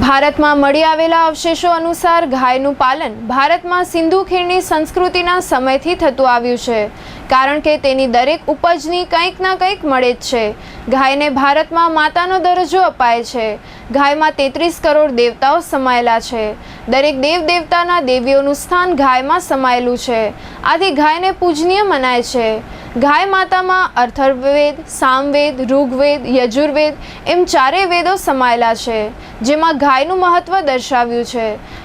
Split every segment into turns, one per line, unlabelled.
ભારતમાં મળી આવેલા અવશેષો અનુસાર ગાયનું પાલન ભારતમાં સિંધુ ખીણની સંસ્કૃતિના સમયથી થતું આવ્યું છે. કારણ કે તેની દરેક ઉપજની કંઈક ના કંઈક મળે જ છે. ગાયને ભારતમાં માતાનો દરજ્જો અપાય છે. ગાયમાં તેત્રીસ કરોડ દેવતાઓ સમાયેલા છે. દરેક દેવ દેવતાના દેવીઓનું સ્થાન ગાયમાં સમાયેલું છે. આથી ગાયને પૂજનીય મનાય છે. ગાય માતામાં અથર્વવેદ સામવેદ, ઋગ્વેદ, યજુર્વેદ એમ ચારેય વેદો સમાયેલા છે, જેમાં ગાયનું મહત્વ દર્શાવ્યું છે.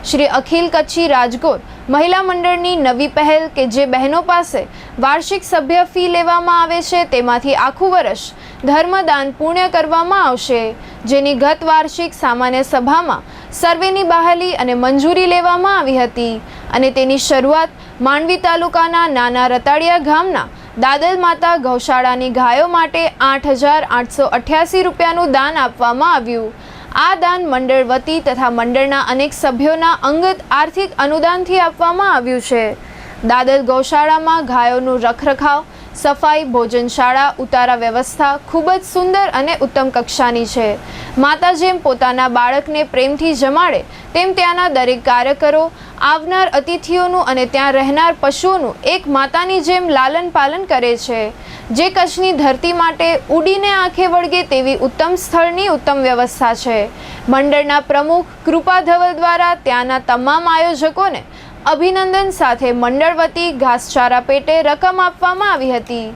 શ્રી અખિલ કચ્છી રાજકોટ મહિલા મંડળની નવી પહેલ કે જે બહેનો પાસે વાર્ષિક સભ્ય ફી લેવામાં આવે છે તેમાંથી આખું વર્ષ ધર્મદાન પુણ્ય કરવામાં આવશે, જેની ગત વાર્ષિક સામાન્ય સભામાં સર્વેની બહાલી અને મંજૂરી લેવામાં આવી હતી અને તેની શરૂઆત માંડવી તાલુકાના નાના રતાડિયા ગામના દાદલ માતા ગૌશાળાની ગાયો માટે આઠ હજાર આઠસો અઠ્યાસી રૂપિયાનું દાન આપવામાં આવ્યું. આ દાન મંડળ વતી તથા મંડળના અનેક સભ્યોના અંગત આર્થિક અનુદાનથી આપવામાં આવ્યું છે. દાદલ ગૌશાળામાં ગાયોનું રખરખાવ, સફાઈ, ભોજનશાળા, ઉતારા વ્યવસ્થા ખૂબ જ સુંદર અને ઉત્તમ કક્ષાની છે. માતા જેમ પોતાના બાળકને પ્રેમથી જમાડે, તેમ ત્યાંના દરેક કાર્યકરો આવનાર અતિથિઓનું અને ત્યાં રહેનાર પશુઓનું એક માતાની જેમ લાલન પાલન કરે છે. જે કચ્છની ધરતી માટે ઉડીને આંખે વળગે તેવી ઉત્તમ સ્થળની ઉત્તમ વ્યવસ્થા છે. મંડળના પ્રમુખ કૃપા ધવલ દ્વારા ત્યાંના તમામ આયોજકોને અભિનંદન સાથે મંડળ વતી ઘાસચારા પેટે રકમ આપવામાં આવી હતી.